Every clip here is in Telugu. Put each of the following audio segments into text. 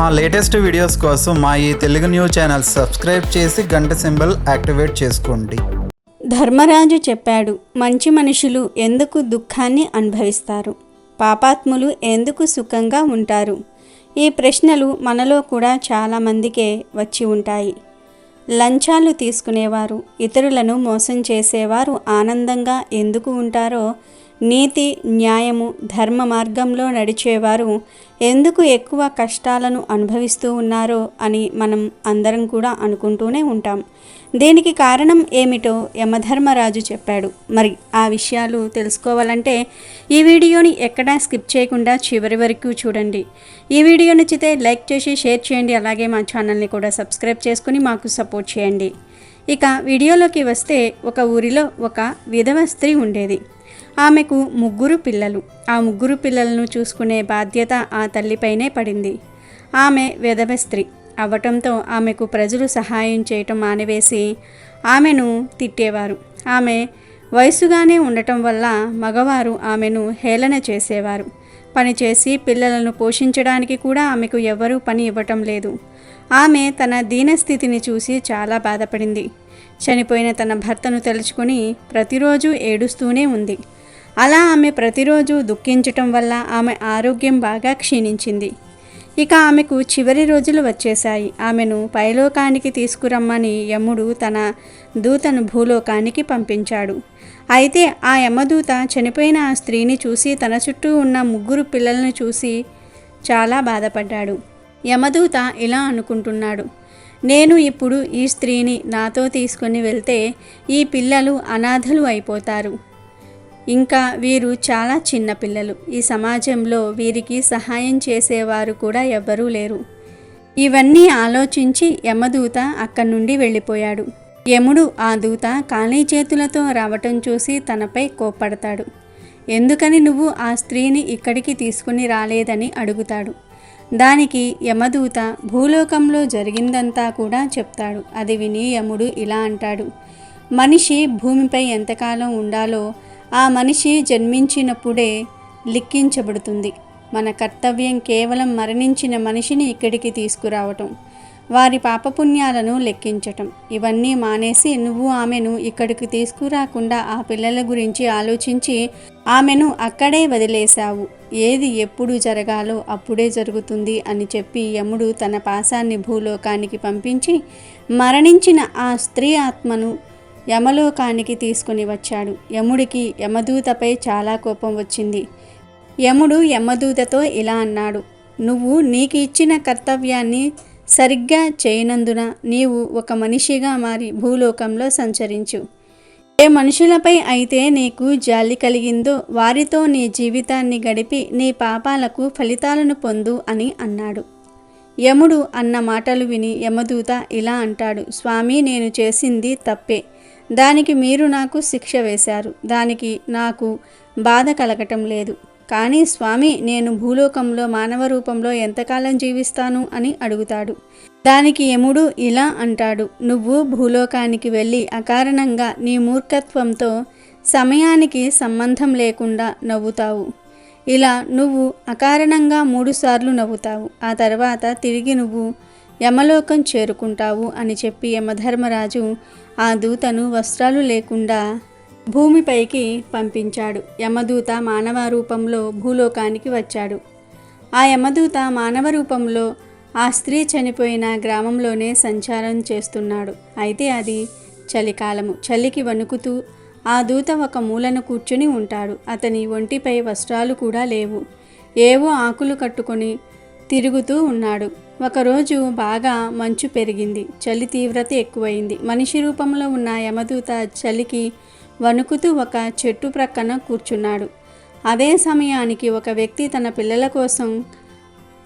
మా లేటెస్ట్ వీడియోస్ కోసం మా ఈ తెలుగు న్యూస్ ఛానల్ సబ్స్క్రైబ్ చేసి గంట సింబల్ యాక్టివేట్ చేసుకోండి. ధర్మరాజు చెప్పాడు మంచి మనుషులు ఎందుకు దుఃఖాన్ని అనుభవిస్తారు? పాపాత్ములు ఎందుకు సుఖంగా ఉంటారు? ఈ ప్రశ్నలు మనలో కూడా చాలామందికే వచ్చి ఉంటాయి. లంచాలు తీసుకునేవారు ఇతరులను మోసం చేసేవారు ఆనందంగా ఎందుకు ఉంటారో నీతి న్యాయము ధర్మ మార్గంలో నడిచేవారు ఎందుకు ఎక్కువ కష్టాలను అనుభవిస్తూ ఉన్నారో అని మనం అందరం కూడా అనుకుంటూనే ఉంటాం. దీనికి కారణం ఏమిటో యమధర్మరాజు చెప్పాడు. మరి ఆ విషయాలు తెలుసుకోవాలంటే ఈ వీడియోని ఎక్కడా స్కిప్ చేయకుండా చివరి వరకు చూడండి. ఈ వీడియో నచ్చితే లైక్ చేసి షేర్ చేయండి. అలాగే మా ఛానల్ని కూడా సబ్స్క్రైబ్ చేసుకుని మాకు సపోర్ట్ చేయండి. ఇక వీడియోలోకి వస్తే ఒక ఊరిలో ఒక విధవ స్త్రీ ఉండేది. ఆమెకు ముగ్గురు పిల్లలు. ఆ ముగ్గురు పిల్లలను చూసుకునే బాధ్యత ఆ తల్లిపైనే పడింది. ఆమె విధవ స్త్రీ. అవ్వటంతో ఆమెకు ప్రజలు సహాయం చేయటం మానివేసి ఆమెను తిట్టేవారు. ఆమె వయసుగానే ఉండటం వల్ల మగవారు ఆమెను హేళన చేసేవారు. పనిచేసి పిల్లలను పోషించడానికి కూడా ఆమెకు ఎవ్వరూ పని ఇవ్వటం లేదు. ఆమె తన దీనస్థితిని చూసి చాలా బాధపడింది. చనిపోయిన తన భర్తను తలుచుకొని ప్రతిరోజు ఏడుస్తూనే ఉంది. అలా ఆమె ప్రతిరోజు దుఃఖించటం వల్ల ఆమె ఆరోగ్యం బాగా క్షీణించింది. ఇక ఆమెకు చివరి రోజులు వచ్చేశాయి. ఆమెను పైలోకానికి తీసుకురమ్మని యముడు తన దూతను భూలోకానికి పంపించాడు. అయితే ఆ యమదూత చనిపోయిన ఆ స్త్రీని చూసి తన చుట్టూ ఉన్న ముగ్గురు పిల్లలను చూసి చాలా బాధపడ్డాడు. యమదూత ఇలా అనుకుంటున్నాడు. నేను ఇప్పుడు ఈ స్త్రీని నాతో తీసుకొని వెళ్తే ఈ పిల్లలు అనాథలు అయిపోతారు. ఇంకా వీరు చాలా చిన్నపిల్లలు ఈ సమాజంలో వీరికి సహాయం చేసేవారు కూడా ఎవ్వరూ లేరు. ఇవన్నీ ఆలోచించి యమదూత అక్కడి నుండి వెళ్ళిపోయాడు. యముడు ఆ దూత ఖాళీ చేతులతో రావటం చూసి తనపై కోప్పడతాడు. ఎందుకని నువ్వు ఆ స్త్రీని ఇక్కడికి తీసుకుని రాలేదని అడుగుతాడు. దానికి యమదూత భూలోకంలో జరిగిందంతా కూడా చెప్తాడు. అది విని యముడు ఇలా అంటాడు. మనిషి భూమిపై ఎంతకాలం ఉండాలో ఆ మనిషి జన్మించినప్పుడే లిఖించబడుతుంది. మన కర్తవ్యం కేవలం మరణించిన మనిషిని ఇక్కడికి తీసుకురావటం వారి పాపపుణ్యాలను లెక్కించటం. ఇవన్నీ మానేసి నువ్వు ఆమెను ఇక్కడికి తీసుకురాకుండా ఆ పిల్లల గురించి ఆలోచించి ఆమెను అక్కడే వదిలేశావు. ఏది ఎప్పుడు జరగాలో అప్పుడే జరుగుతుంది అని చెప్పి యముడు తన పాసాన్ని భూలోకానికి పంపించి మరణించిన ఆ స్త్రీ ఆత్మను యమలోకానికి తీసుకుని వచ్చాడు. యముడికి యమదూతపై చాలా కోపం వచ్చింది. యముడు యమదూతతో ఇలా అన్నాడు నువ్వు నీకు ఇచ్చిన కర్తవ్యాన్ని సరిగ్గా చేయనందున నీవు ఒక మనిషిగా మారి భూలోకంలో సంచరించు. ఏ మనుషులపై అయితే నీకు జాలి కలిగిందో వారితో నీ జీవితాన్ని గడిపి నీ పాపాలకు ఫలితాలను పొందు అని అన్నాడు. యముడు అన్న మాటలు విని యమదూత ఇలా అంటాడు స్వామి నేను చేసింది తప్పే. దానికి మీరు నాకు శిక్ష వేశారు. దానికి నాకు బాధ కలగటం లేదు. కానీ స్వామి నేను భూలోకంలో మానవ రూపంలో ఎంతకాలం జీవిస్తాను అని అడుగుతాడు. దానికి యముడు ఇలా అంటాడు నువ్వు భూలోకానికి వెళ్ళి అకారణంగా నీ మూర్ఖత్వంతో సమయానికి సంబంధం లేకుండా నవ్వుతావు. ఇలా నువ్వు అకారణంగా మూడుసార్లు నవ్వుతావు. ఆ తర్వాత తిరిగి నువ్వు యమలోకం చేరుకుంటావు అని చెప్పి యమధర్మరాజు ఆ దూతను వస్త్రాలు లేకుండా భూమిపైకి పంపించాడు. యమదూత మానవ రూపంలో భూలోకానికి వచ్చాడు. ఆ యమదూత మానవ రూపంలో ఆ స్త్రీ చనిపోయిన గ్రామంలోనే సంచారం చేస్తున్నాడు. అయితే అది చలికాలము. చలికి వణుకుతూ ఆ దూత ఒక మూలను కూర్చుని ఉంటాడు. అతని ఒంటిపై వస్త్రాలు కూడా లేవు. ఏవో ఆకులు కట్టుకొని తిరుగుతూ ఉన్నాడు. ఒకరోజు బాగా మంచు పెరిగింది. చలి తీవ్రత ఎక్కువైంది. మనిషి రూపంలో ఉన్న యమదూత చలికి వణుకుతూ ఒక చెట్టు ప్రక్కన కూర్చున్నాడు. అదే సమయానికి ఒక వ్యక్తి తన పిల్లల కోసం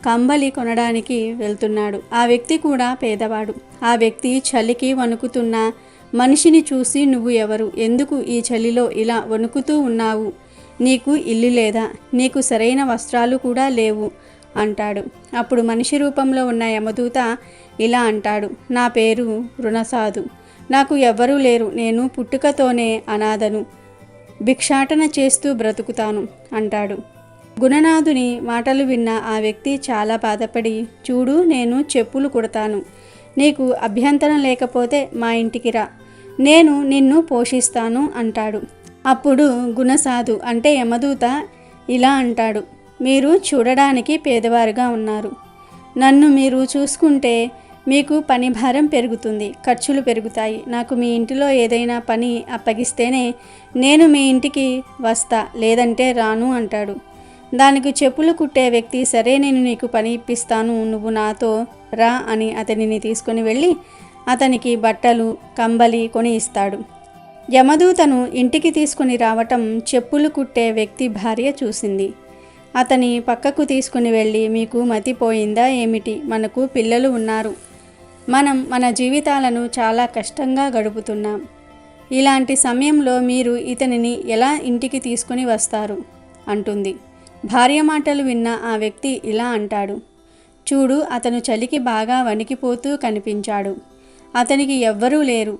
కంబలి కొనడానికి వెళ్తున్నాడు. ఆ వ్యక్తి కూడా పేదవాడు. ఆ వ్యక్తి చలికి వణుకుతున్న మనిషిని చూసి నువ్వు ఎవరు? ఎందుకు ఈ చలిలో ఇలా వణుకుతూ ఉన్నావు? నీకు ఇల్లు లేదా? నీకు సరైన వస్త్రాలు కూడా లేవు. అంటాడు. అప్పుడు మనిషి రూపంలో ఉన్న యమదూత ఇలా అంటాడు. నా పేరు రుణసాధు నాకు ఎవ్వరూ లేరు. నేను పుట్టుకతోనే అనాథను. భిక్షాటన చేస్తూ బ్రతుకుతాను అంటాడు. గుణనాథుని మాటలు విన్న ఆ వ్యక్తి చాలా బాధపడి చూడు నేను చెప్పులు కుడతాను. నీకు అభ్యంతరం లేకపోతే మా ఇంటికి రా. నేను నిన్ను పోషిస్తాను అంటాడు. అప్పుడు గుణసాధు అంటే యమదూత ఇలా అంటాడు. మీరు చూడడానికి పేదవారుగా ఉన్నారు. నన్ను మీరు చూసుకుంటే మీకు పని భారం పెరుగుతుంది ఖర్చులు పెరుగుతాయి. నాకు మీ ఇంటిలో ఏదైనా పని అప్పగిస్తేనే నేను మీ ఇంటికి వస్తా లేదంటే రాను అంటాడు. దానికి చెప్పులు కుట్టే వ్యక్తి సరే నేను నీకు పని ఇప్పిస్తాను నువ్వు నాతో రా అని అతనిని తీసుకొని వెళ్ళి అతనికి బట్టలు కంబలి కొని ఇస్తాడు. యమదూతను ఇంటికి తీసుకుని రావటం చెప్పులు కుట్టే వ్యక్తి భార్య చూసింది. అతని పక్కకు తీసుకుని వెళ్ళి మీకు మతిపోయిందా ఏమిటి? మనకు పిల్లలు ఉన్నారు. మనం మన జీవితాలను చాలా కష్టంగా గడుపుతున్నాం. ఇలాంటి సమయంలో మీరు ఇతనిని ఎలా ఇంటికి తీసుకుని వస్తారు అంటుంది. భార్య మాటలు విన్న ఆ వ్యక్తి ఇలా అంటాడు. చూడు అతను చలికి బాగా వణికిపోతూ కనిపించాడు. అతనికి ఎవ్వరూ లేరు.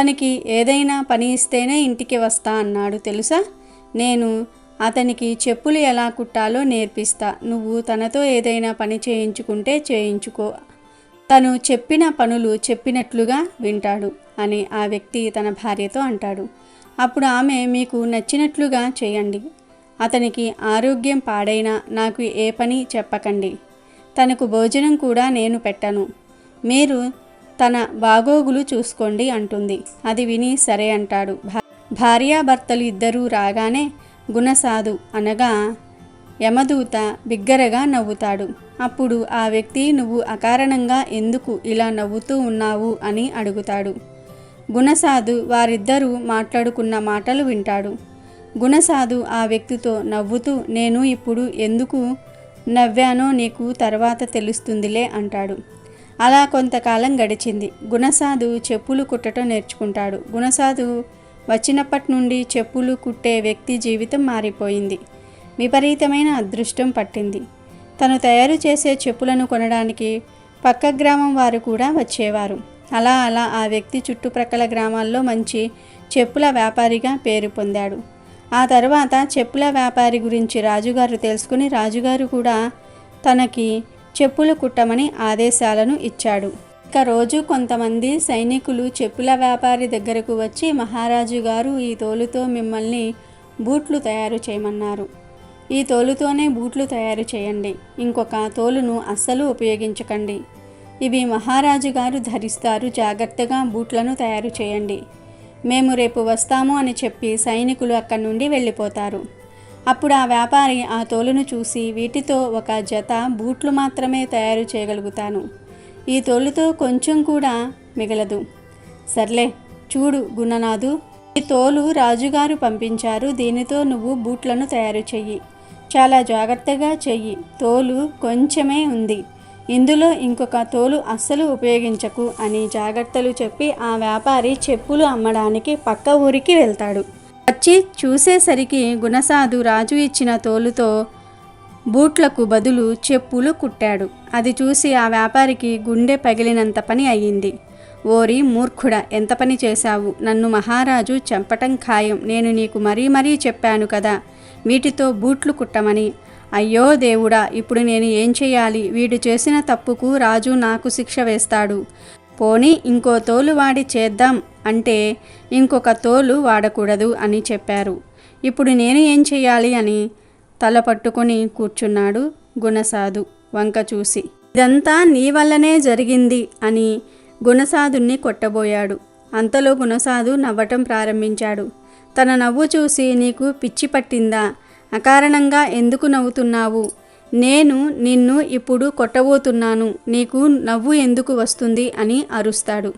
తనకి ఏదైనా పని ఇస్తేనే ఇంటికి వస్తా అన్నాడు. తెలుసా? నేను అతనికి చెప్పులు ఎలా కుట్టాలో నేర్పిస్తా. నువ్వు తనతో ఏదైనా పని చేయించుకుంటే చేయించుకో. తను చెప్పిన పనులు చెప్పినట్లుగా వింటాడు అని ఆ వ్యక్తి తన భార్యతో అంటాడు. అప్పుడు ఆమె మీకు నచ్చినట్లుగా చేయండి. అతనికి ఆరోగ్యం పాడైనా నాకు ఏ పని చెప్పకండి. తనకు భోజనం కూడా నేను పెట్టను. మీరు తన బాగోగులు చూసుకోండి అంటుంది. అది విని సరే అంటాడు. భా- భార్యాభర్తలు ఇద్దరూ రాగానే గుణసాధు అనగా యమదూత బిగ్గరగా నవ్వుతాడు. అప్పుడు ఆ వ్యక్తి నువ్వు అకారణంగా ఎందుకు ఇలా నవ్వుతూ ఉన్నావు? అని అడుగుతాడు. గుణసాధు వారిద్దరూ మాట్లాడుకున్న మాటలు వింటాడు. గుణసాధు ఆ వ్యక్తితో నవ్వుతూ నేను ఇప్పుడు ఎందుకు నవ్వానో నీకు తర్వాత తెలుస్తుందిలే అంటాడు. అలా కొంతకాలం గడిచింది. గుణసాధు చెప్పులు కుట్టడం నేర్చుకుంటాడు. గుణసాధు వచ్చినప్పటి నుండి చెప్పులు కుట్టే వ్యక్తి జీవితం మారిపోయింది. విపరీతమైన అదృష్టం పట్టింది. తను తయారు చేసే చెప్పులను కొనడానికి పక్క గ్రామం వారు కూడా వచ్చేవారు. అలా అలా ఆ వ్యక్తి చుట్టుప్రక్కల గ్రామాల్లో మంచి చెప్పుల వ్యాపారిగా పేరు పొందాడు. ఆ తర్వాత చెప్పుల వ్యాపారి గురించి రాజుగారు తెలుసుకుని రాజుగారు కూడా తనకి చెప్పులు కుట్టమని ఆదేశాలను ఇచ్చాడు. ఇక రోజు కొంతమంది సైనికులు చెప్పుల వ్యాపారి దగ్గరకు వచ్చి మహారాజు గారు ఈ తోలుతో మిమ్మల్ని బూట్లు తయారు చేయమన్నారు. ఈ తోలుతోనే బూట్లు తయారు చేయండి. ఇంకొక తోలును అస్సలు ఉపయోగించకండి. ఇవి మహారాజు గారు ధరిస్తారు. జాగ్రత్తగా బూట్లను తయారు చేయండి. మేము రేపు వస్తాము అని చెప్పి సైనికులు అక్కడి నుండి వెళ్ళిపోతారు. అప్పుడు ఆ వ్యాపారి ఆ తోలును చూసి వీటితో ఒక జత బూట్లు మాత్రమే తయారు చేయగలుగుతాను. ఈ తోలుతో కొంచెం కూడా మిగలదు. సర్లే చూడు గుణనాథు. ఈ తోలు రాజుగారు పంపించారు. దీనితో నువ్వు బూట్లను తయారు చెయ్యి. చాలా జాగ్రత్తగా చెయ్యి. తోలు కొంచెమే ఉంది. ఇందులో ఇంకొక తోలు అస్సలు ఉపయోగించకు అని జాగ్రత్తలు చెప్పి ఆ వ్యాపారి చెప్పులు అమ్మడానికి పక్క ఊరికి వెళ్తాడు. వచ్చి చూసేసరికి గుణసాధు రాజు ఇచ్చిన తోలుతో బూట్లకు బదులు చెప్పులు కుట్టాడు. అది చూసి ఆ వ్యాపారికి గుండె పగిలినంత పని అయ్యింది. ఓరి మూర్ఖుడ ఎంత పని చేశావు? నన్ను మహారాజు చంపటం ఖాయం. నేను నీకు మరీ మరీ చెప్పాను కదా వీటితో బూట్లు కుట్టమని. అయ్యో దేవుడా ఇప్పుడు నేను ఏం చేయాలి? వీడు చేసిన తప్పుకు రాజు నాకు శిక్ష వేస్తాడు. పోనీ ఇంకో తోలు వాడి చేద్దాం అంటే ఇంకొక తోలు వాడకూడదు అని చెప్పారు. ఇప్పుడు నేను ఏం చేయాలి అని తల పట్టుకొని కూర్చున్నాడు గుణసాధు వంక చూసి. ఇదంతా నీ వల్లనే జరిగింది అని గుణసాధుణ్ణి కొట్టబోయాడు. అంతలో గుణసాధు నవ్వటం ప్రారంభించాడు. తన నవ్వు చూసి నీకు పిచ్చి పట్టిందా? అకారణంగా ఎందుకు నవ్వుతున్నావు? నేను నిన్ను ఇప్పుడు కొట్టబోతున్నాను. నీకు నవ్వు ఎందుకు వస్తుంది అని అరుస్తాడు.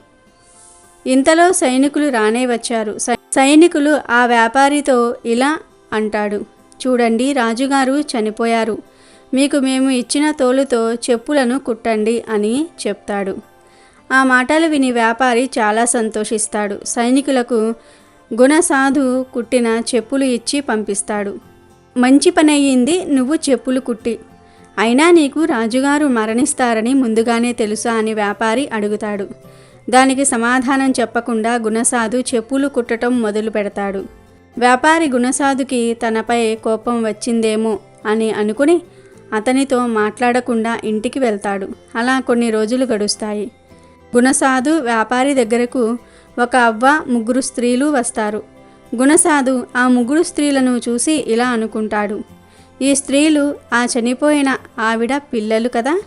ఇంతలో సైనికులు రానే వచ్చారు. సై- సైనికులు ఆ వ్యాపారితో ఇలా అంటాడు. చూడండి రాజుగారు చనిపోయారు. మీకు మేము ఇచ్చిన తోలుతో చెప్పులను కుట్టండి అని చెప్తాడు. ఆ మాటలు విని వ్యాపారి చాలా సంతోషిస్తాడు. సైనికులకు గుణసాధు కుట్టిన చెప్పులు ఇచ్చి పంపిస్తాడు. మంచి పని అయ్యింది నువ్వు చెప్పులు కుట్టి. అయినా నీకు రాజుగారు మరణిస్తారని ముందుగానే తెలుసా అని వ్యాపారి అడుగుతాడు. దానికి సమాధానం చెప్పకుండా గుణసాధు చెప్పులు కుట్టటం మొదలు పెడతాడు వ్యాపారి గుణసాధుకి తనపై కోపం వచ్చిందేమో అని అనుకుని అతనితో మాట్లాడకుండా ఇంటికి వెళ్తాడు. అలా కొన్ని రోజులు గడుస్తాయి. గుణసాధు వ్యాపారి దగ్గరకు ఒక అవ్వ ముగ్గురు స్త్రీలు వస్తారు. గుణసాధు ఆ ముగ్గురు స్త్రీలను చూసి ఇలా అనుకుంటాడు. ఈ స్త్రీలు ఆ చనిపోయిన ఆవిడ పిల్లలు కదా?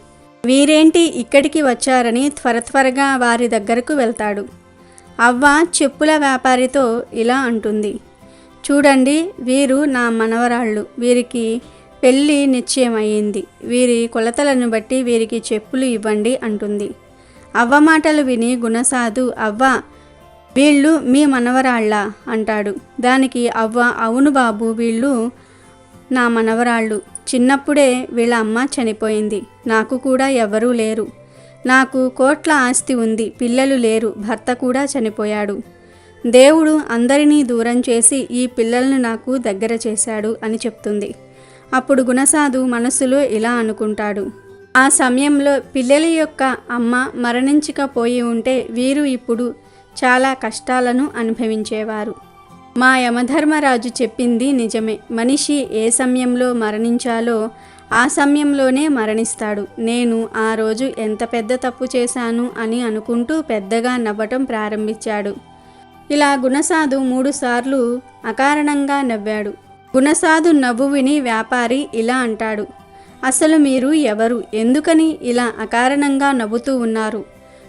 వీరేంటి ఇక్కడికి వచ్చారని త్వర త్వరగా వారి దగ్గరకు వెళ్తాడు. అవ్వ చెప్పుల వ్యాపారితో ఇలా అంటుంది. చూడండి వీరు నా మనవరాళ్ళు. వీరికి పెళ్ళి నిశ్చయమయ్యింది. వీరి కొలతలను బట్టి వీరికి చెప్పులు ఇవ్వండి అంటుంది. అవ్వ మాటలు విని గుణసాధు అవ్వ వీళ్ళు మీ మనవరాళ్ళ అంటాడు. దానికి అవ్వ అవును బాబు వీళ్ళు నా మనవరాళ్ళు. చిన్నప్పుడే వీళ్ళ అమ్మ చనిపోయింది. నాకు కూడా ఎవరూ లేరు. నాకు కోట్ల ఆస్తి ఉంది. పిల్లలు లేరు. భర్త కూడా చనిపోయాడు. దేవుడు అందరినీ దూరం చేసి ఈ పిల్లలను నాకు దగ్గర చేశాడు అని చెప్తుంది. అప్పుడు గుణసాధు మనసులో ఇలా అనుకుంటాడు. ఆ సమయంలో పిల్లల యొక్క అమ్మ మరణించకపోయి ఉంటే వీరు ఇప్పుడు చాలా కష్టాలను అనుభవించేవారు. మా యమధర్మరాజు చెప్పింది నిజమే. మనిషి ఏ సమయంలో మరణించాలో ఆ సమయంలోనే మరణిస్తాడు. నేను ఆ రోజు ఎంత పెద్ద తప్పు చేశాను అని అనుకుంటూ పెద్దగా నవ్వటం ప్రారంభించాడు. ఇలా గుణసాధు మూడుసార్లు అకారణంగా నవ్వాడు. గుణసాధు నవ్వు విని వ్యాపారి ఇలా అంటాడు అసలు మీరు ఎవరు? ఎందుకని ఇలా అకారణంగా నవ్వుతూ ఉన్నారు?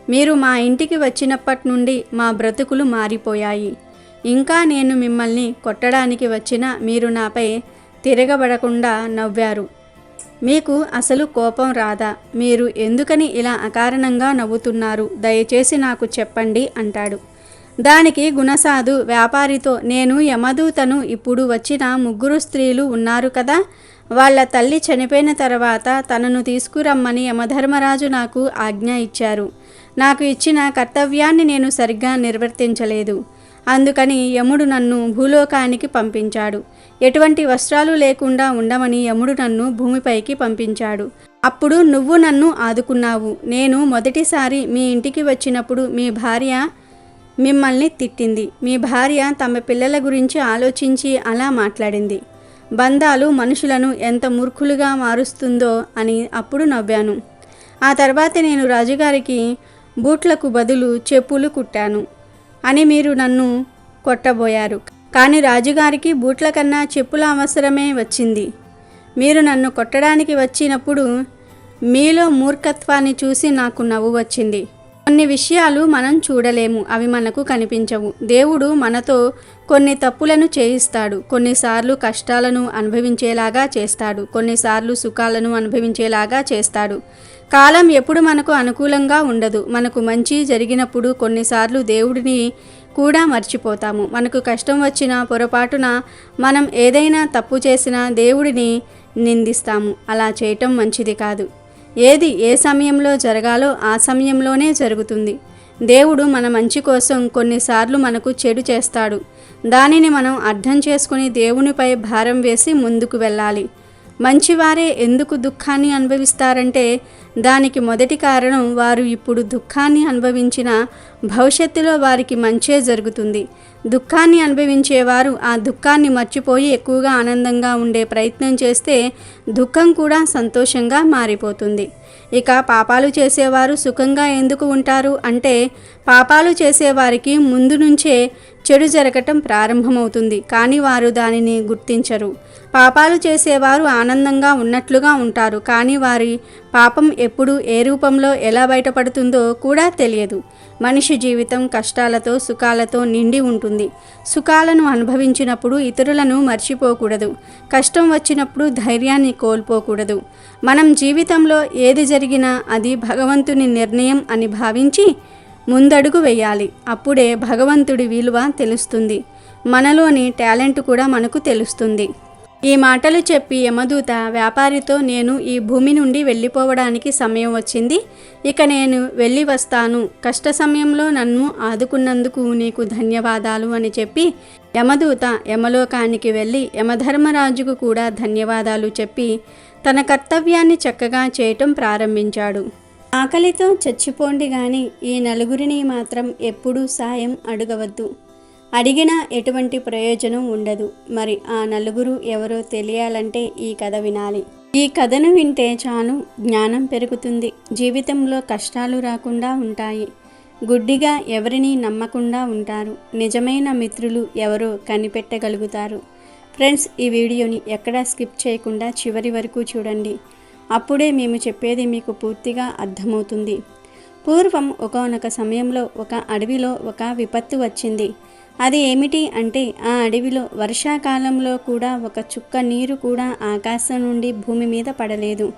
మీరు మా ఇంటికి వచ్చినప్పటి నుండి మా బ్రతుకులు మారిపోయాయి. ఇంకా నేను మిమ్మల్ని కొట్టడానికి వచ్చిన మీరు నాపై తిరగబడకుండా నవ్వారు. మీకు అసలు కోపం రాదా? మీరు ఎందుకని ఇలా అకారణంగా నవ్వుతున్నారు? దయచేసి నాకు చెప్పండి అంటాడు. దానికి గుణసాధు వ్యాపారితో నేను యమదూతను ఇప్పుడు వచ్చిన ముగ్గురు స్త్రీలు ఉన్నారు కదా వాళ్ళ తల్లి చనిపోయిన తర్వాత తనను తీసుకురమ్మని యమధర్మరాజు నాకు ఆజ్ఞ ఇచ్చారు. నాకు ఇచ్చిన కర్తవ్యాన్ని నేను సరిగ్గా నిర్వర్తించలేదు. అందుకని యముడు నన్ను భూలోకానికి పంపించాడు. ఎటువంటి వస్త్రాలు లేకుండా ఉండమని యముడు నన్ను భూమిపైకి పంపించాడు. అప్పుడు నువ్వు నన్ను ఆదుకున్నావు. నేను మొదటిసారి మీ ఇంటికి వచ్చినప్పుడు మీ భార్య మిమ్మల్ని తిట్టింది. మీ భార్య తమ పిల్లల గురించి ఆలోచించి అలా మాట్లాడింది. బంధాలు మనుషులను ఎంత మూర్ఖులుగా మారుస్తుందో అని అప్పుడు నవ్వాను. ఆ తర్వాత నేను రాజుగారికి బూట్లకు బదులు చెప్పులు కుట్టాను అని మీరు నన్ను కొట్టబోయారు. కానీ రాజుగారికి బూట్ల కన్నా చెప్పుల అవసరమే వచ్చింది. మీరు నన్ను కొట్టడానికి వచ్చినప్పుడు మీలో మూర్ఖత్వాన్ని చూసి నాకు నవ్వు వచ్చింది. కొన్ని విషయాలు మనం చూడలేము అవి మనకు కనిపించవు. దేవుడు మనతో కొన్ని తప్పులను చేయిస్తాడు. కొన్నిసార్లు కష్టాలను అనుభవించేలాగా చేస్తాడు. కొన్నిసార్లు సుఖాలను అనుభవించేలాగా చేస్తాడు. కాలం ఎప్పుడు మనకు అనుకూలంగా ఉండదు. మనకు మంచి జరిగినప్పుడు కొన్నిసార్లు దేవుడిని కూడా మర్చిపోతాము. మనకు కష్టం వచ్చిన పొరపాటున మనం ఏదైనా తప్పు చేసినా దేవుడిని నిందిస్తాము. అలా చేయటం మంచిది కాదు. ఏది ఏ సమయంలో జరగాలో ఆ సమయంలోనే జరుగుతుంది. దేవుడు మన మంచి కోసం కొన్నిసార్లు మనకు చెడు చేస్తాడు. దానిని మనం అర్థం చేసుకుని దేవునిపై భారం వేసి ముందుకు వెళ్ళాలి. మంచివారే ఎందుకు దుఃఖాన్ని అనుభవిస్తారంటే దానికి మొదటి కారణం వారు ఇప్పుడు దుఃఖాన్ని అనుభవించిన భవిష్యత్తులో వారికి మంచే జరుగుతుంది. దుఃఖాన్ని అనుభవించేవారు ఆ దుఃఖాన్ని మర్చిపోయి ఎక్కువగా ఆనందంగా ఉండే ప్రయత్నం చేస్తే దుఃఖం కూడా సంతోషంగా మారిపోతుంది. ఇక పాపాలు చేసేవారు సుఖంగా ఎందుకు ఉంటారు అంటే పాపాలు చేసేవారికి ముందు నుంచే చెడు జరగటం ప్రారంభమవుతుంది కానీ వారు దానిని గుర్తించరు. పాపాలు చేసేవారు ఆనందంగా ఉన్నట్లుగా ఉంటారు కానీ వారి పాపం ఎప్పుడు ఏ రూపంలో ఎలా బయటపడుతుందో కూడా తెలియదు. మనిషి జీవితం కష్టాలతో సుఖాలతో నిండి ఉంటుంది. సుఖాలను అనుభవించినప్పుడు ఇతరులను మర్చిపోకూడదు. కష్టం వచ్చినప్పుడు ధైర్యాన్ని కోల్పోకూడదు. మనం జీవితంలో ఏది జరిగినా అది భగవంతుని నిర్ణయం అని భావించి ముందడుగు వేయాలి. అప్పుడే భగవంతుడి విలువ తెలుస్తుంది. మనలోని టాలెంట్ కూడా మనకు తెలుస్తుంది. ఈ మాటలు చెప్పి యమదూత వ్యాపారితో నేను ఈ భూమి నుండి వెళ్ళిపోవడానికి సమయం వచ్చింది. ఇక నేను వెళ్ళి వస్తాను. కష్ట సమయంలో నన్ను ఆదుకున్నందుకు నీకు ధన్యవాదాలు అని చెప్పి యమదూత యమలోకానికి వెళ్ళి యమధర్మరాజుకు కూడా ధన్యవాదాలు చెప్పి తన కర్తవ్యాన్ని చక్కగా చేయటం ప్రారంభించాడు. ఆకలితో చచ్చిపోండి గాని ఈ నలుగురిని మాత్రం ఎప్పుడూ సాయం అడగవద్దు. అడిగినా ఎటువంటి ప్రయోజనం ఉండదు. మరి ఆ నలుగురు ఎవరో తెలియాలంటే ఈ కథ వినాలి. ఈ కథను వింటే చాలు జ్ఞానం పెరుగుతుంది. జీవితంలో కష్టాలు రాకుండా ఉంటాయి. గుడ్డిగా ఎవరిని నమ్మకుండా ఉంటారు. నిజమైన మిత్రులు ఎవరో కనిపెట్టగలుగుతారు. ఫ్రెండ్స్ ఈ వీడియోని ఎక్కడా స్కిప్ చేయకుండా చివరి వరకు చూడండి. అప్పుడే మేము చెప్పేది మీకు పూర్తిగా అర్థమవుతుంది. పూర్వం ఒకనొక సమయంలో ఒక అడవిలో ఒక విపత్తు వచ్చింది. అది ఏమిటి అంటే ఆ అడవిలో వర్షాకాలంలో కూడా ఒక చుక్క నీరు కూడా ఆకాశం నుండి భూమి మీద పడలేదు.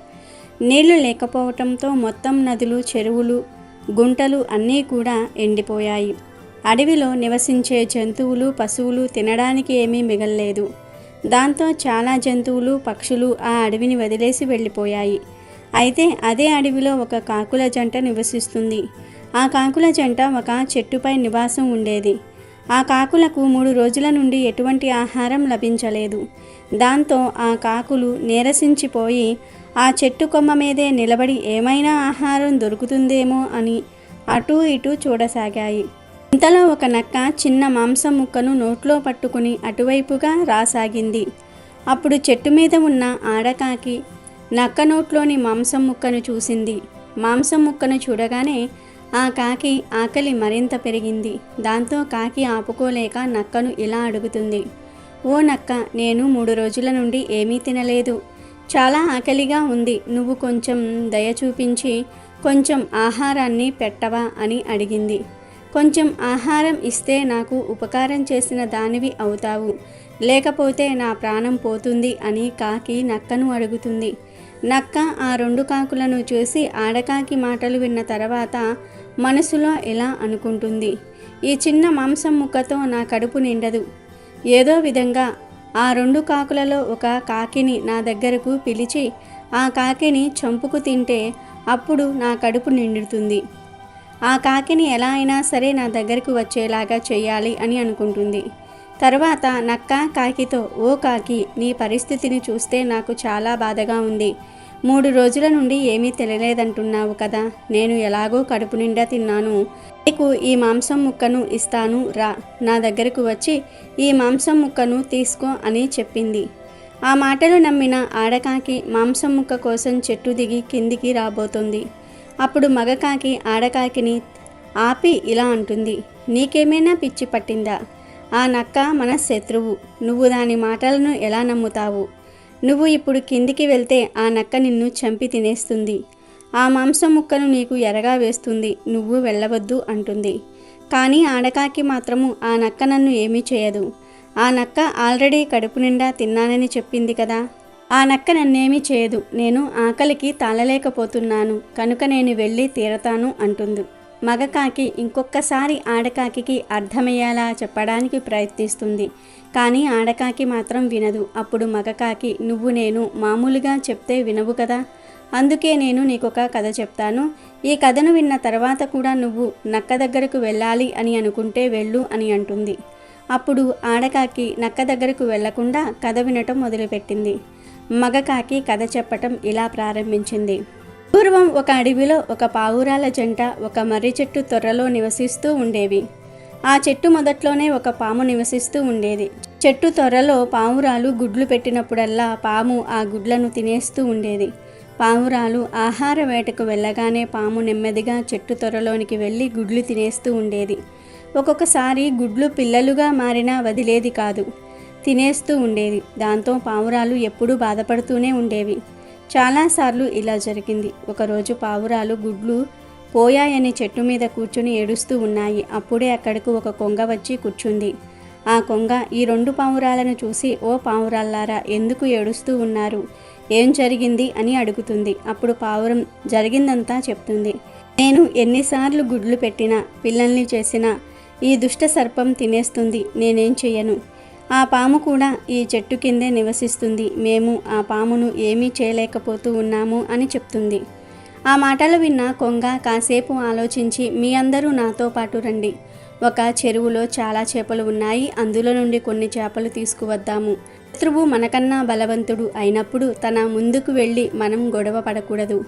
నీళ్ళు లేకపోవటంతో మొత్తం నదులు చెరువులు గుంటలు అన్నీ కూడా ఎండిపోయాయి. అడవిలో నివసించే జంతువులు పశువులు తినడానికి ఏమీ మిగల్లేదు. దాంతో చాలా జంతువులు పక్షులు ఆ అడవిని వదిలేసి వెళ్ళిపోయాయి. అయితే అదే అడవిలో ఒక కాకుల జంట నివసిస్తుంది. ఆ కాకుల జంట ఒక చెట్టుపై నివాసం ఉండేది. ఆ కాకులకు మూడు రోజుల నుండి ఎటువంటి ఆహారం లభించలేదు. దాంతో ఆ కాకులు నీరసించిపోయి ఆ చెట్టు కొమ్మ మీదే నిలబడి ఏమైనా ఆహారం దొరుకుతుందేమో అని అటూ ఇటూ చూడసాగాయి. ఇంతలో ఒక నక్క చిన్న మాంసం ముక్కను నోట్లో పట్టుకుని అటువైపుగా రాసాగింది. అప్పుడు చెట్టు మీద ఉన్న ఆడకాకి నక్క నోట్లోని మాంసం ముక్కను చూసింది. మాంసం ముక్కను చూడగానే ఆ కాకి ఆకలి మరింత పెరిగింది. దాంతో కాకి ఆపుకోలేక నక్కను ఇలా అడుగుతుంది. ఓ నక్క నేను మూడు రోజుల నుండి ఏమీ తినలేదు. చాలా ఆకలిగా ఉంది. నువ్వు కొంచెం దయ చూపించి కొంచెం ఆహారాన్ని పెట్టవా? అని అడిగింది. కొంచెం ఆహారం ఇస్తే నాకు ఉపకారం చేసిన దానివి అవుతావు. లేకపోతే నా ప్రాణం పోతుంది అని కాకి నక్కను అడుగుతుంది. నక్క ఆ రెండు కాకులను చూసి ఆడకాకి మాటలు విన్న తర్వాత మనసులో ఎలా అనుకుంటుంది? ఈ చిన్న మాంసం ముక్కతో నా కడుపు నిండదు. ఏదో విధంగా ఆ రెండు కాకులలో ఒక కాకిని నా దగ్గరకు పిలిచి ఆ కాకిని చంపుకు తింటే అప్పుడు నా కడుపు నిండుతుంది. ఆ కాకిని ఎలా అయినా సరే నా దగ్గరకు వచ్చేలాగా చేయాలి అని అనుకుంటుంది. తర్వాత నక్క కాకితో ఓ కాకి నీ పరిస్థితిని చూస్తే నాకు చాలా బాధగా ఉంది. మూడు రోజుల నుండి ఏమీ తెలియలేదంటున్నావు కదా నేను ఎలాగో కడుపు నిండా తిన్నాను. నీకు ఈ మాంసం ముక్కను ఇస్తాను రా. నా దగ్గరకు వచ్చి ఈ మాంసం ముక్కను తీసుకో అని చెప్పింది. ఆ మాటలు నమ్మిన ఆడకాకి మాంసం ముక్క కోసం చెట్టు దిగి కిందికి రాబోతుంది. అప్పుడు మగకాకి ఆడకాకిని ఆపి ఇలా అంటుంది నీకేమైనా పిచ్చి పట్టిందా? ఆ నక్క మన శత్రువు. నువ్వు దాని మాటలను ఎలా నమ్ముతావు? నువ్వు ఇప్పుడు కిందికి వెళ్తే ఆ నక్క నిన్ను చంపి తినేస్తుంది. ఆ మాంసం ముక్కను నీకు ఎరగా వేస్తుంది. నువ్వు వెళ్ళవద్దు అంటుంది. కానీ ఆడకాకి మాత్రము ఆ నక్క నన్ను ఏమీ చేయదు. ఆ నక్క ఆల్రెడీ కడుపు నిండా తిన్నానని చెప్పింది కదా. ఆ నక్క నన్నేమీ చేయదు. నేను ఆకలికి తాళలేకపోతున్నాను. కనుక నేను వెళ్ళి తీరతాను అంటుంది. మగకాకి ఇంకొకసారి ఆడకాకి అర్థమయ్యేలా చెప్పడానికి ప్రయత్నిస్తుంది. కానీ ఆడకాకి మాత్రం వినదు. అప్పుడు మగకాకి నువ్వు నేను మామూలుగా చెప్తే వినవు కదా? అందుకే నేను నీకొక కథ చెప్తాను. ఈ కథను విన్న తర్వాత కూడా నువ్వు నక్క దగ్గరకు వెళ్ళాలి అని అనుకుంటే వెళ్ళు అని అంటుంది. అప్పుడు ఆడకాకి నక్క దగ్గరకు వెళ్ళకుండా కథ వినటం మొదలుపెట్టింది. మగకాకి కథ చెప్పటం ఇలా ప్రారంభించింది. పూర్వం ఒక అడవిలో ఒక పావురాల జంట ఒక మర్రి చెట్టు తొర్రలో నివసిస్తూ ఉండేవి. ఆ చెట్టు మొదట్లోనే ఒక పాము నివసిస్తూ ఉండేది. చెట్టు తొర్రలో పావురాలు గుడ్లు పెట్టినప్పుడల్లా పాము ఆ గుడ్లను తినేస్తూ ఉండేది. పావురాలు ఆహార వేటకు వెళ్ళగానే పాము నెమ్మదిగా చెట్టు తొర్రలోనికి వెళ్ళి గుడ్లు తినేస్తూ ఉండేది. ఒక్కొక్కసారి గుడ్లు పిల్లలుగా మారినా వదిలేది కాదు. తినేస్తూ ఉండేది. దాంతో పావురాలు ఎప్పుడూ బాధపడుతూనే ఉండేవి. చాలాసార్లు ఇలా జరిగింది. ఒకరోజు పావురాలు గుడ్లు పోయాయని చెట్టు మీద కూర్చుని ఏడుస్తూ ఉన్నాయి. అప్పుడే అక్కడకు ఒక కొంగ వచ్చి కూర్చుంది. ఆ కొంగ ఈ రెండు పావురాలను చూసి ఓ పావురాల్లారా ఎందుకు ఏడుస్తూ ఉన్నారు? ఏం జరిగింది? అని అడుగుతుంది. అప్పుడు పావురం జరిగిందంతా చెప్తుంది. నేను ఎన్నిసార్లు గుడ్లు పెట్టినా పిల్లల్ని చేసినా ఈ దుష్ట సర్పం తినేస్తుంది. నేనేం చెయ్యను? ఆ పాము కూడా ఈ చెట్టు కిందే నివసిస్తుంది. మేము ఆ పామును ఏమీ చేయలేకపోతూ ఉన్నాము అని చెప్తుంది. ఆ మాటలు విన్న కొంగ కాసేపు ఆలోచించి మీ అందరూ నాతో పాటు రండి. ఒక చెరువులో చాలా చేపలు ఉన్నాయి. అందులో నుండి కొన్ని చేపలు తీసుకువద్దాము. శత్రువు మనకన్నా బలవంతుడు అయినప్పుడు తన ముందుకు వెళ్ళి మనం గొడవ పడకూడదు.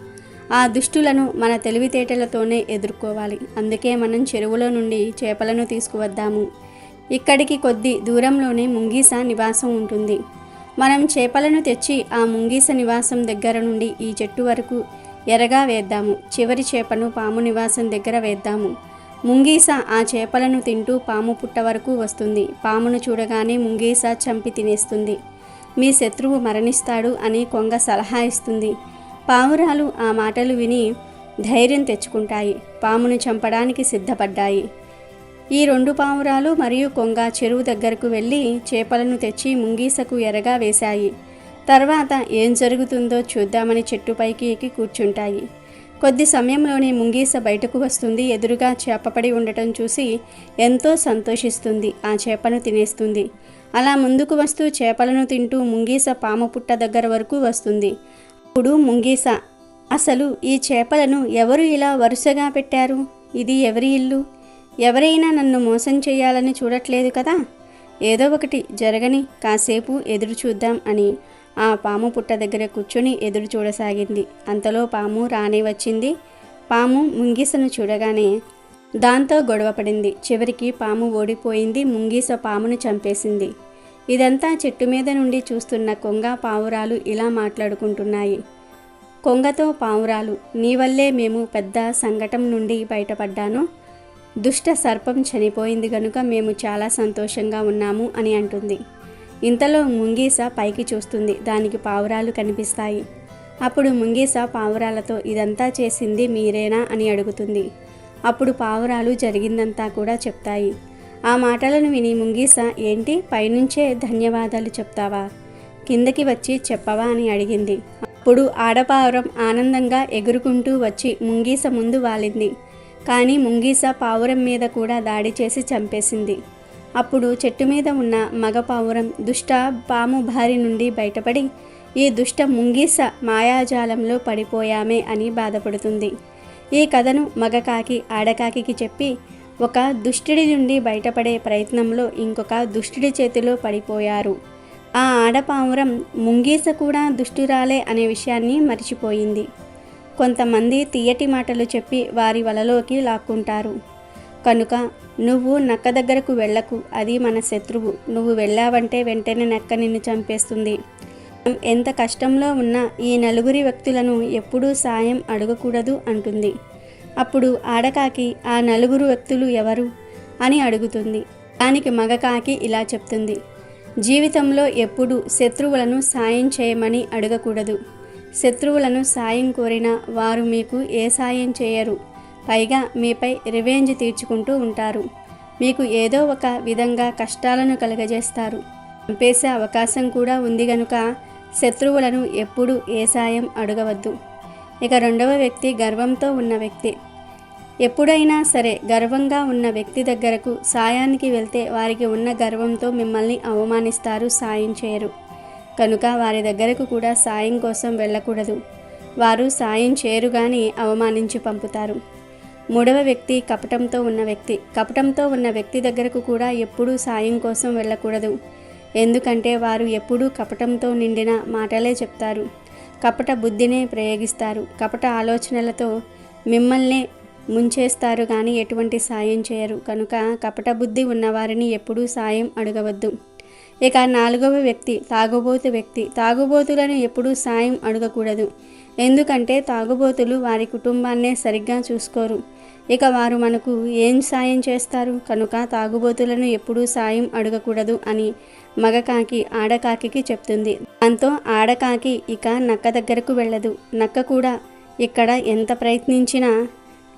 ఆ దుష్టులను మన తెలివితేటలతోనే ఎదుర్కోవాలి. అందుకే మనం చెరువులో నుండి చేపలను తీసుకువద్దాము. ఇక్కడికి కొద్ది దూరంలోనే ముంగీస నివాసం ఉంటుంది. మనం చేపలను తెచ్చి ఆ ముంగీస నివాసం దగ్గర నుండి ఈ చెట్టు వరకు ఎరగా వేద్దాము. చివరి చేపను పాము నివాసం దగ్గర వేద్దాము. ముంగీస ఆ చేపలను తింటూ పాము పుట్ట వరకు వస్తుంది. పామును చూడగానే ముంగీస చంపి తినేస్తుంది. మీ శత్రువు మరణిస్తాడు అని కొంగ సలహా ఇస్తుంది. పావురాలు ఆ మాటలు విని ధైర్యం తెచ్చుకుంటాయి. పామును చంపడానికి సిద్ధపడ్డాయి. ఈ రెండు పావురాలు మరియు కొంగ చెరువు దగ్గరకు వెళ్ళి చేపలను తెచ్చి ముంగీసకు ఎరగా వేశాయి. తర్వాత ఏం జరుగుతుందో చూద్దామని చెట్టుపైకి ఎక్కి కూర్చుంటాయి. కొద్ది సమయంలోనే ముంగీస బయటకు వస్తుంది. ఎదురుగా చేపపడి ఉండటం చూసి ఎంతో సంతోషిస్తుంది. ఆ చేపను తినేస్తుంది. అలా ముందుకు వస్తూ చేపలను తింటూ ముంగీస పాము పుట్ట దగ్గర వరకు వస్తుంది. అప్పుడు ముంగీస అసలు ఈ చేపలను ఎవరు ఇలా వరుసగా పెట్టారు? ఇది ఎవరి ఇల్లు? ఎవరైనా నన్ను మోసం చేయాలని చూడట్లేదు కదా? ఏదో ఒకటి జరగని కాసేపు ఎదురు చూద్దాం అని ఆ పాము పుట్ట దగ్గర కూర్చొని ఎదురు చూడసాగింది. అంతలో పాము రానే వచ్చింది. పాము ముంగీసను చూడగానే దాంతో గొడవపడింది చివరికి పాము ఓడిపోయింది. ముంగీస పామును చంపేసింది. ఇదంతా చెట్టు మీద నుండి చూస్తున్న కొంగ పావురాలు ఇలా మాట్లాడుకుంటున్నాయి. కొంగతో పావురాలు నీ వల్లే మేము పెద్ద సంఘటన నుండి బయటపడ్డాను. దుష్ట సర్పం చనిపోయింది గనుక మేము చాలా సంతోషంగా ఉన్నాము అని అంటుంది. ఇంతలో ముంగీస పైకి చూస్తుంది. దానికి పావురాలు కనిపిస్తాయి. అప్పుడు ముంగీస పావురాలతో ఇదంతా చేసింది మీరేనా? అని అడుగుతుంది. అప్పుడు పావురాలు జరిగిందంతా కూడా చెప్తాయి. ఆ మాటలను విని ముంగీస ఏంటి? పైనుంచే ధన్యవాదాలు చెప్తావా? కిందకి వచ్చి చెప్పవా? అని అడిగింది. అప్పుడు ఆడపావురం ఆనందంగా ఎగురుకుంటూ వచ్చి ముంగీస ముందు వాలింది. కానీ ముంగీస పావురం మీద కూడా దాడి చేసి చంపేసింది. అప్పుడు చెట్టు మీద ఉన్న మగ పావురం దుష్ట పాము బారి నుండి బయటపడి ఈ దుష్ట ముంగీస మాయాజాలంలో పడిపోయామే అని బాధపడుతుంది. ఈ కథను మగకాకి ఆడకాకి చెప్పి ఒక దుష్టుడి నుండి బయటపడే ప్రయత్నంలో ఇంకొక దుష్టుడి చేతిలో పడిపోయారు. ఆ ఆడపావురం ముంగీస కూడా దుష్టురాలే అనే విషయాన్ని మర్చిపోయింది. కొంతమంది తీయటి మాటలు చెప్పి వారి వలలోకి లాక్కుంటారు. కనుక నువ్వు నక్క దగ్గరకు వెళ్ళకు. అది మన శత్రువు. నువ్వు వెళ్ళావంటే వెంటనే నక్క నిన్ను చంపేస్తుంది. ఎంత కష్టంలో ఉన్నా ఈ నలుగురి వ్యక్తులను ఎప్పుడూ సాయం అడగకూడదు అంటుంది. అప్పుడు ఆడకాకి ఆ నలుగురు వ్యక్తులు ఎవరు? అని అడుగుతుంది. దానికి మగకాకి ఇలా చెప్తుంది. జీవితంలో ఎప్పుడూ శత్రువులను సాయం చేయమని అడగకూడదు. శత్రువులను సాయం కోరిన వారు మీకు ఏ సాయం చేయరు. పైగా మీపై రివెంజ్ తీర్చుకుంటూ ఉంటారు. మీకు ఏదో ఒక విధంగా కష్టాలను కలుగజేస్తారు. చంపేసే అవకాశం కూడా ఉంది గనుక శత్రువులను ఎప్పుడూ ఏ సాయం అడగవద్దు. ఇక రెండవ వ్యక్తి గర్వంతో ఉన్న వ్యక్తి. ఎప్పుడైనా సరే గర్వంగా ఉన్న వ్యక్తి దగ్గరకు సాయానికి వెళ్తే వారికి ఉన్న గర్వంతో మిమ్మల్ని అవమానిస్తారు సాయం చేయరు. కనుక వారి దగ్గరకు కూడా సాయం కోసం వెళ్ళకూడదు. వారు సాయం చేయరు అవమానించి పంపుతారు. మూడవ వ్యక్తి కపటంతో ఉన్న వ్యక్తి కపటంతో ఉన్న వ్యక్తి దగ్గరకు కూడా ఎప్పుడూ సాయం కోసం వెళ్ళకూడదు. ఎందుకంటే వారు ఎప్పుడూ కపటంతో నిండిన మాటలే చెప్తారు. కపట బుద్ధినే ప్రయోగిస్తారు. కపట ఆలోచనలతో మిమ్మల్నే ముంచేస్తారు కానీ ఎటువంటి సాయం చేయరు. కనుక కపట బుద్ధి ఉన్నవారిని ఎప్పుడూ సాయం అడగవద్దు. ఇక నాలుగవ వ్యక్తి తాగుబోతు వ్యక్తి. తాగుబోతులను ఎప్పుడూ సాయం అడగకూడదు. ఎందుకంటే తాగుబోతులు వారి కుటుంబాన్నే సరిగ్గా చూసుకోరు. ఇక వారు మనకు ఏం సాయం చేస్తారు? కనుక తాగుబోతులను ఎప్పుడూ సాయం అడగకూడదు అని మగకాకి ఆడకాకి చెప్తుంది. దాంతో ఆడకాకి ఇక నక్క దగ్గరకు వెళ్ళదు. నక్క కూడా ఇక్కడ ఎంత ప్రయత్నించినా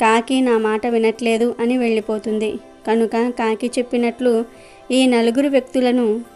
కాకి నా మాట వినట్లేదు అని వెళ్ళిపోతుంది. కనుక కాకి చెప్పినట్లు ఈ నలుగురు వ్యక్తులను